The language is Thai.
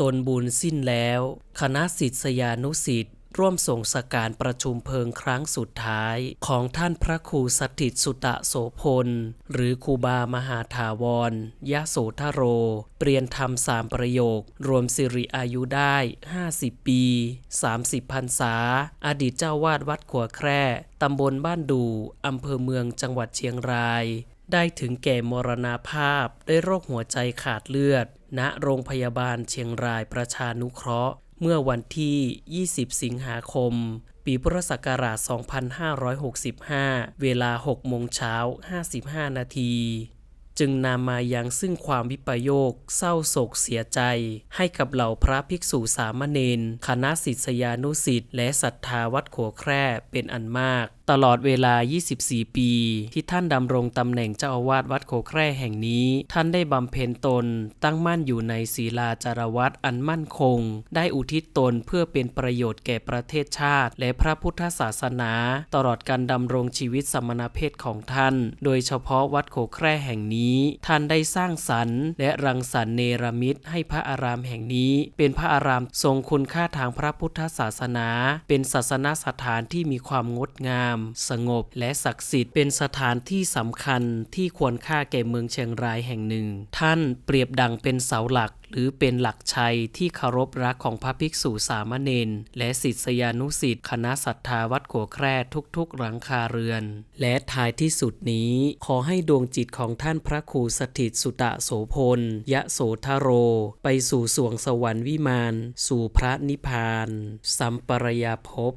ตนบุญสิ้นแล้ว คณะศิษยานุศิษย์ร่วมส่งสการประชุมเพลิงครั้งสุดท้ายของท่านพระครูสถิตสุตะโสพล หรือครูบามหาถาวร ยะโสธโร เปลี่ยนธรรมสามประโยค รวมสิริอายุได้ 50 ปี 30พรรษา อดีตเจ้าวาดวัดขัวแคร่ ตำบลบ้านดู อำเภอเมืองจังหวัดเชียงราย ได้ถึงแก่มรณาภาพด้วยโรคหัวใจขาดเลือด ณโรงพยาบาลเชียงรายประชานุเคราะห์ เมื่อวันที่ 20 สิงหาคม ปีพุทธศักราช 2565 เวลา 6 โมงเช้า 55 นาที จึงนำมายังซึ่งความวิปโยค เศร้าโศกเสียใจ ให้กับเหล่าพระภิกษุสามเณรคณะศิษยานุศิษย์และศรัทธาวัดโขแคร่เป็นอันมาก ตลอดเวลา 24 ปี ที่ท่านดำรงตำแหน่งเจ้าอาวาสวัดโขแคร่แห่งนี้ ท่านได้บำเพ็ญตน ตั้งมั่นอยู่ในศีลาจารวัตอันมั่นคง ได้อุทิศตนเพื่อเป็นประโยชน์แก่ประเทศชาติ และพระพุทธศาสนา ตลอดการดำรงชีวิตสมณเพศของท่าน โดยเฉพาะวัดโขแคร่แห่งนี้ท่านได้สร้างสรรค์และรังสรรค์เนรมิตให้พระอารามแห่งนี้ เป็นพระอารามทรงคุณค่าทางพระพุทธศาสนา เป็นศาสนสถานที่มีความงดงาม สงบและศักดิ์สิทธิ์เป็นสถานที่สำคัญที่ควรค่าแก่เมืองเชียงรายแห่งหนึ่ง ท่านเปรียบดังเป็นเสาหลักหรือเป็นหลักชัยที่เคารพรักของพระภิกษุสามเณรและศิษยานุศิษย์คณะศรัทธาวัดขัวแคร่ทุกๆ หลังคาเรือน และท้ายที่สุดนี้ขอให้ดวงจิตของท่านพระครูสถิตสุตะโสพล ยะโสธโร ไปสู่สวงสวรรค์วิมาน สู่พระนิพพาน สัมปรยาภพ